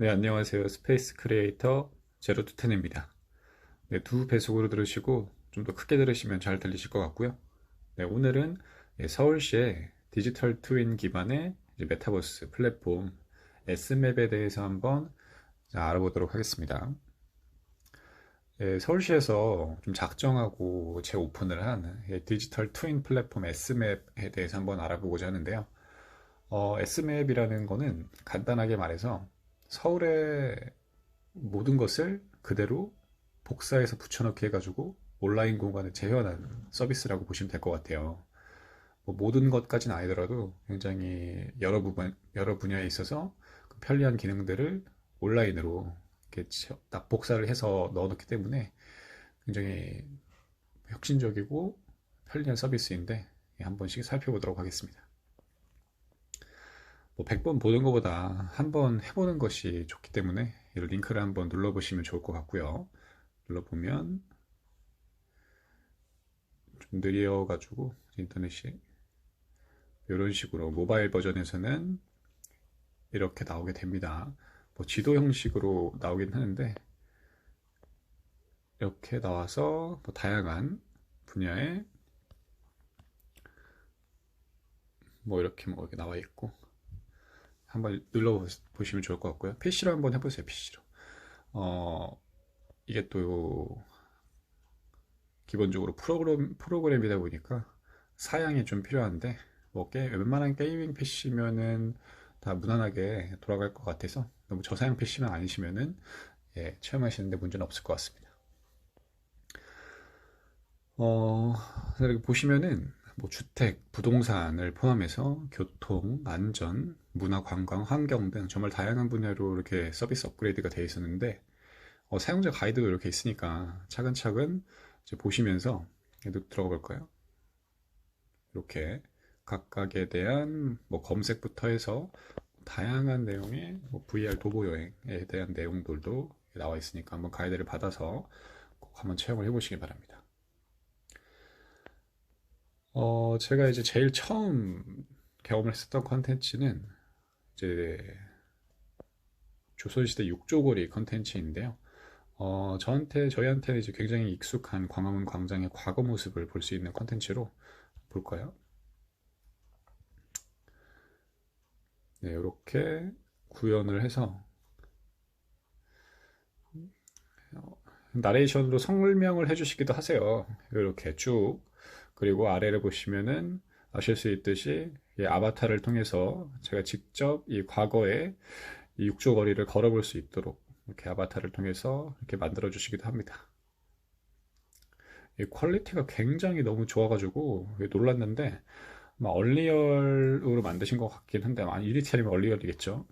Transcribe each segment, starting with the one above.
네, 안녕하세요. 스페이스 크리에이터 제로투텐입니다. 네, 두 배속으로 들으시고 좀 더 크게 들으시면 잘 들리실 것 같고요. 네, 오늘은 예, 서울시의 디지털 트윈 기반의 메타버스 플랫폼 S맵에 대해서 한번 자, 알아보도록 하겠습니다. 예, 서울시에서 좀 작정하고 재오픈을 한 예, 디지털 트윈 플랫폼 S맵에 대해서 한번 알아보고자 하는데요. 어, S맵이라는 거는 간단하게 말해서 서울의 모든 것을 그대로 복사해서 붙여넣기 해가지고 온라인 공간을 재현하는 서비스라고 보시면 될 것 같아요. 뭐 모든 것까지는 아니더라도 굉장히 여러 부분, 여러 분야에 있어서 그 편리한 기능들을 온라인으로 이렇게 딱 복사를 해서 넣어놓기 때문에 굉장히 혁신적이고 편리한 서비스인데 한 번씩 살펴보도록 하겠습니다. 뭐 100번 보는 것보다 한번 해보는 것이 좋기 때문에 이 링크를 한번 눌러보시면 좋을 것 같고요. 눌러보면 좀 느려가지고 인터넷이 이런 식으로 모바일 버전에서는 이렇게 나오게 됩니다. 뭐 지도 형식으로 나오긴 하는데 이렇게 나와서 뭐 다양한 분야에 뭐 이렇게 뭐 이렇게 나와 있고 한번 눌러보시면 좋을 것 같고요. PC로 한번 해보세요. PC로. 어, 이게 또 기본적으로 프로그램, 프로그램이다 보니까 사양이 좀 필요한데 뭐 게, 웬만한 게이밍 PC면은 다 무난하게 돌아갈 것 같아서 너무 저사양 PC만 아니시면은 예, 체험하시는데 문제는 없을 것 같습니다. 어, 이렇게 보시면은 뭐 주택, 부동산을 포함해서 교통, 안전, 문화, 관광, 환경 등 정말 다양한 분야로 이렇게 서비스 업그레이드가 되어 있었는데 어, 사용자 가이드도 이렇게 있으니까 차근차근 보시면서 들어가 볼까요? 이렇게 각각에 대한 뭐 검색부터 해서 다양한 내용의 뭐 VR 도보 여행에 대한 내용들도 나와 있으니까 한번 가이드를 받아서 꼭 한번 체험을 해보시기 바랍니다. 어, 제가 이제 제일 처음 경험을 했었던 컨텐츠는 이제 조선시대 육조거리 컨텐츠인데요. 어, 저한테, 저희한테는 이제 굉장히 익숙한 광화문 광장의 과거 모습을 볼 수 있는 컨텐츠로 볼까요? 네, 이렇게 구현을 해서 어, 나레이션으로 설명을 해주시기도 하세요. 이렇게 쭉 그리고 아래를 보시면은 아실 수 있듯이 이 아바타를 통해서 제가 직접 이 과거의 이 육조 거리를 걸어볼 수 있도록 이렇게 아바타를 통해서 이렇게 만들어 주시기도 합니다. 이 퀄리티가 굉장히 너무 좋아가지고 놀랐는데 막 얼리얼으로 만드신 것 같긴 한데 아마 유니티아니면 얼리얼이겠죠.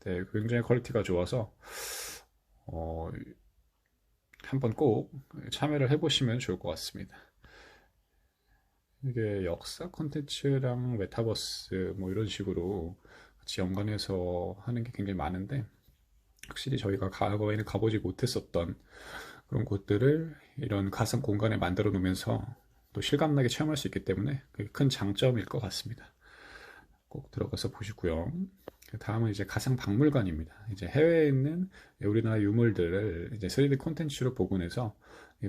네, 굉장히 퀄리티가 좋아서 어, 한번 꼭 참여를 해보시면 좋을 것 같습니다. 이게 역사 콘텐츠랑 메타버스 뭐 이런 식으로 같이 연관해서 하는 게 굉장히 많은데 확실히 저희가 과거에는 가보지 못했었던 그런 곳들을 이런 가상 공간에 만들어 놓으면서 또 실감나게 체험할 수 있기 때문에 그게 큰 장점일 것 같습니다. 꼭 들어가서 보시고요. 다음은 이제 가상 박물관입니다. 이제 해외에 있는 우리나라 유물들을 이제 3D 콘텐츠로 복원해서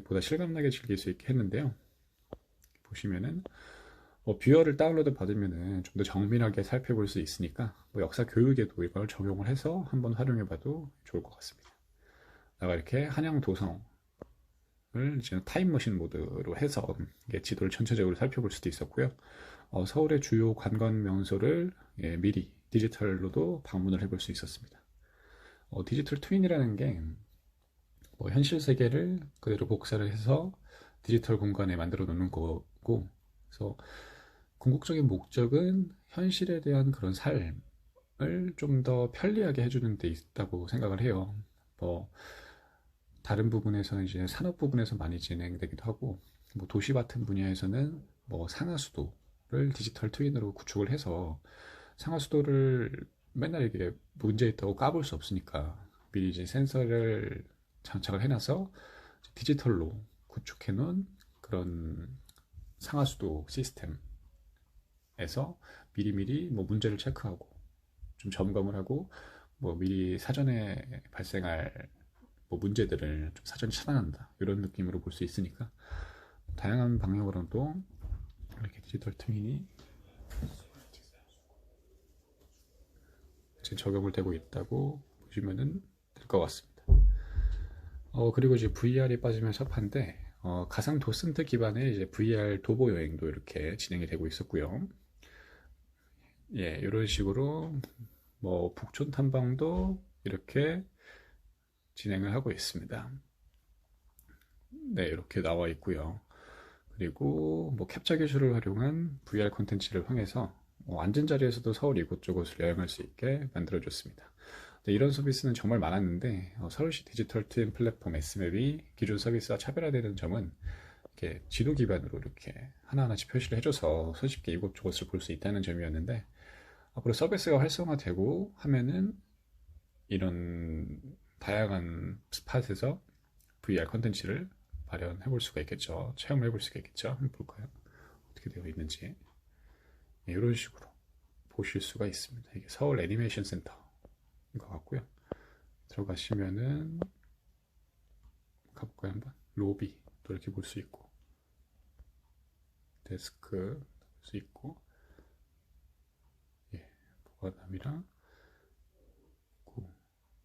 보다 실감나게 즐길 수 있게 했는데요. 보시면은 뭐 뷰어를 다운로드 받으면은 좀 더 정밀하게 살펴볼 수 있으니까 뭐 역사 교육에도 이걸 적용을 해서 한번 활용해 봐도 좋을 것 같습니다. 내가 이렇게 한양 도성을 지금 타임머신 모드로 해서 지도를 전체적으로 살펴볼 수도 있었고요. 어, 서울의 주요 관광 명소를 예, 미리 디지털로도 방문을 해볼 수 있었습니다. 어, 디지털 트윈이라는 게 뭐 현실 세계를 그대로 복사를 해서 디지털 공간에 만들어 놓는 거 고 그래서 궁극적인 목적은 현실에 대한 그런 삶을 좀 더 편리하게 해주는 데 있다고 생각을 해요. 뭐 다른 부분에서는 이제 산업 부분에서 많이 진행되기도 하고 뭐 도시 같은 분야에서는 뭐 상하수도를 디지털 트윈으로 구축을 해서 상하수도를 맨날 이게 문제 있다고 까볼 수 없으니까 미리 이제 센서를 장착을 해놔서 디지털로 구축해 놓은 그런 상하수도 시스템에서 미리미리 뭐 문제를 체크하고 좀 점검을 하고 뭐 미리 사전에 발생할 뭐 문제들을 좀 사전에 차단한다 이런 느낌으로 볼 수 있으니까 다양한 방향으로도 이렇게 디지털 트윈이 지금 적용을 되고 있다고 보시면은 될 것 같습니다. 어 그리고 이제 VR이 빠지면 섭한데 어, 가상 도슨트 기반의 이제 VR 도보 여행도 이렇게 진행이 되고 있었고요. 예, 이런 식으로 뭐 북촌 탐방도 이렇게 진행을 하고 있습니다. 네, 이렇게 나와 있고요. 그리고 뭐 캡처 기술을 활용한 VR 콘텐츠를 통해서 뭐 앉은 자리에서도 서울 이곳저곳을 여행할 수 있게 만들어줬습니다. 네, 이런 서비스는 정말 많았는데 어, 서울시 디지털 트윈 플랫폼 S맵이 기존 서비스와 차별화되는 점은 이렇게 지도 기반으로 이렇게 하나하나씩 표시를 해줘서 손쉽게 이곳저곳을 볼 수 있다는 점이었는데 앞으로 서비스가 활성화되고 하면은 이런 다양한 스팟에서 VR 컨텐츠를 발현해 볼 수가 있겠죠. 체험해 볼 수가 있겠죠. 한번 볼까요? 어떻게 되어 있는지. 네, 이런 식으로 보실 수가 있습니다. 이게 서울 애니메이션 센터인 것 같고요. 들어가시면은 가볼까요? 한번 로비 또 이렇게 볼 수 있고 데스크 볼 수 있고 예, 보관함이랑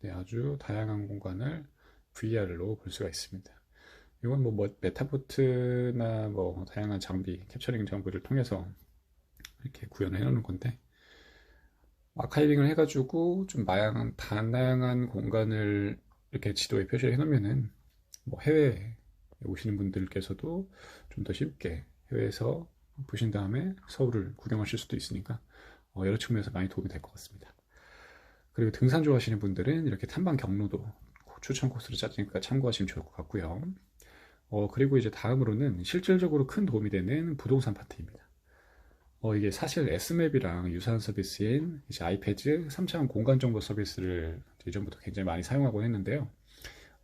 네, 아주 다양한 공간을 VR로 볼 수가 있습니다. 이건 뭐, 뭐 메타보트나 뭐 다양한 장비, 캡처링 장비를 통해서 이렇게 구현을 해놓는 건데 아카이빙을 해가지고 좀 다양한, 다양한 공간을 이렇게 지도에 표시를 해놓으면은 뭐 해외에 오시는 분들께서도 좀 더 쉽게 해외에서 보신 다음에 서울을 구경하실 수도 있으니까 어, 여러 측면에서 많이 도움이 될 것 같습니다. 그리고 등산 좋아하시는 분들은 이렇게 탐방 경로도 추천 코스로 짜지니까 참고하시면 좋을 것 같고요. 어, 그리고 이제 다음으로는 실질적으로 큰 도움이 되는 부동산 파트입니다. 어, 이게 사실 S맵이랑 유사한 서비스인 이제 아이패드 3차원 공간 정보 서비스를 예전부터 굉장히 많이 사용하곤 했는데요.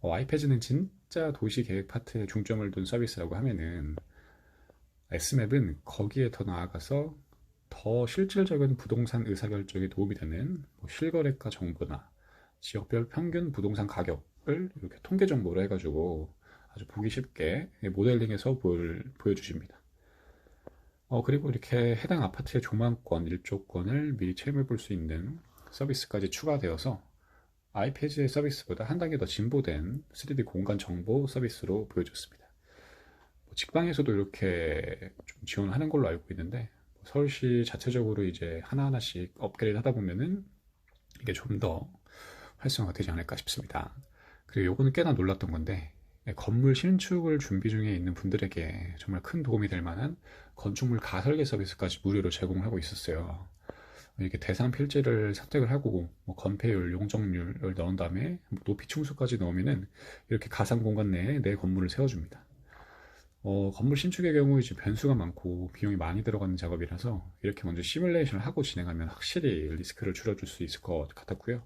어, 아이패드는 진짜 도시 계획 파트에 중점을 둔 서비스라고 하면은 S맵은 거기에 더 나아가서 더 실질적인 부동산 의사결정에 도움이 되는 뭐 실거래가 정보나 지역별 평균 부동산 가격을 이렇게 통계 정보로 해가지고 아주 보기 쉽게 모델링해서 볼, 보여주십니다. 어, 그리고 이렇게 해당 아파트의 조망권, 일조권을 미리 체험해 볼 수 있는 서비스까지 추가되어서 아이패드의 서비스보다 한 단계 더 진보된 3D 공간 정보 서비스로 보여줬습니다. 뭐 직방에서도 이렇게 좀 지원하는 걸로 알고 있는데 서울시 자체적으로 이제 하나하나씩 업그레이드 하다 보면은 이게 좀 더 활성화가 되지 않을까 싶습니다. 그리고 요거는 꽤나 놀랐던 건데 건물 신축을 준비 중에 있는 분들에게 정말 큰 도움이 될 만한 건축물 가설계 서비스까지 무료로 제공을 하고 있었어요. 이렇게 대상 필지를 선택을 하고 뭐 건폐율, 용적률을 넣은 다음에 뭐 높이 충수까지 넣으면은 이렇게 가상 공간 내에 내 건물을 세워줍니다. 어, 건물 신축의 경우 이제 변수가 많고 비용이 많이 들어가는 작업이라서 이렇게 먼저 시뮬레이션을 하고 진행하면 확실히 리스크를 줄여줄 수 있을 것 같았고요.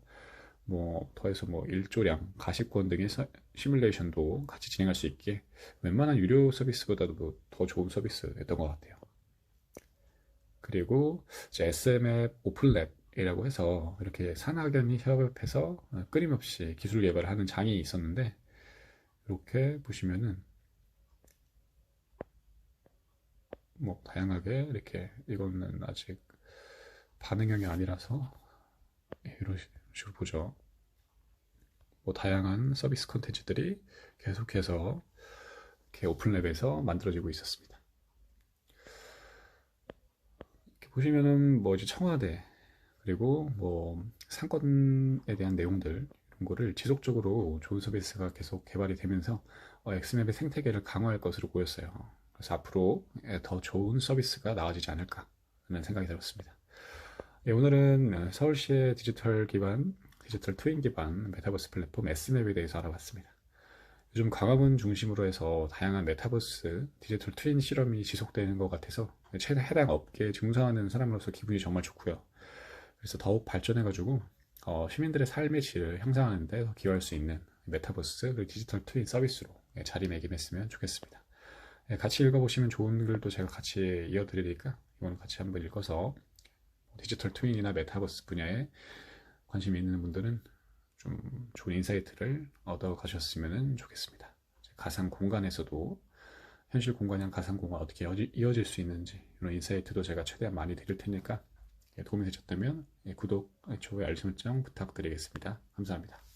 뭐 더해서 뭐 일조량, 가십권 등의 서, 시뮬레이션도 같이 진행할 수 있게 웬만한 유료 서비스보다도 더 좋은 서비스였던 것 같아요. 그리고 SMF 오픈랩이라고 해서 이렇게 산학연이 협업해서 끊임없이 기술 개발을 하는 장이 있었는데 이렇게 보시면은 뭐 다양하게 이렇게 이거는 아직 반응형이 아니라서 예, 이런 식으로 보죠. 뭐 다양한 서비스 콘텐츠들이 계속해서 이렇게 오픈랩에서 만들어지고 있었습니다. 보시면은 뭐 이제 청와대 그리고 뭐 상권에 대한 내용들 이런 거를 지속적으로 좋은 서비스가 계속 개발이 되면서 어, 엑스맵의 생태계를 강화할 것으로 보였어요. 그래서 앞으로 더 좋은 서비스가 나아지지 않을까 하는 생각이 들었습니다. 네, 오늘은 서울시의 디지털 기반, 디지털 트윈 기반 메타버스 플랫폼 S맵에 대해서 알아봤습니다. 요즘 광화문 중심으로 해서 다양한 메타버스 디지털 트윈 실험이 지속되는 것 같아서 해당 업계에 종사하는 사람으로서 기분이 정말 좋고요. 그래서 더욱 발전해가지고 어, 시민들의 삶의 질을 향상하는 데 기여할 수 있는 메타버스 그리고 디지털 트윈 서비스로 자리매김했으면 좋겠습니다. 네, 같이 읽어보시면 좋은 글도 제가 같이 이어드리니까 이거는 같이 한번 읽어서 디지털 트윈이나 메타버스 분야에 관심이 있는 분들은 좀 좋은 인사이트를 얻어 가셨으면 좋겠습니다. 가상 공간에서도 현실 공간이랑 가상 공간 어떻게 이어질 수 있는지 이런 인사이트도 제가 최대한 많이 드릴 테니까 예, 도움이 되셨다면 예, 구독, 좋아요, 알림 설정 부탁드리겠습니다. 감사합니다.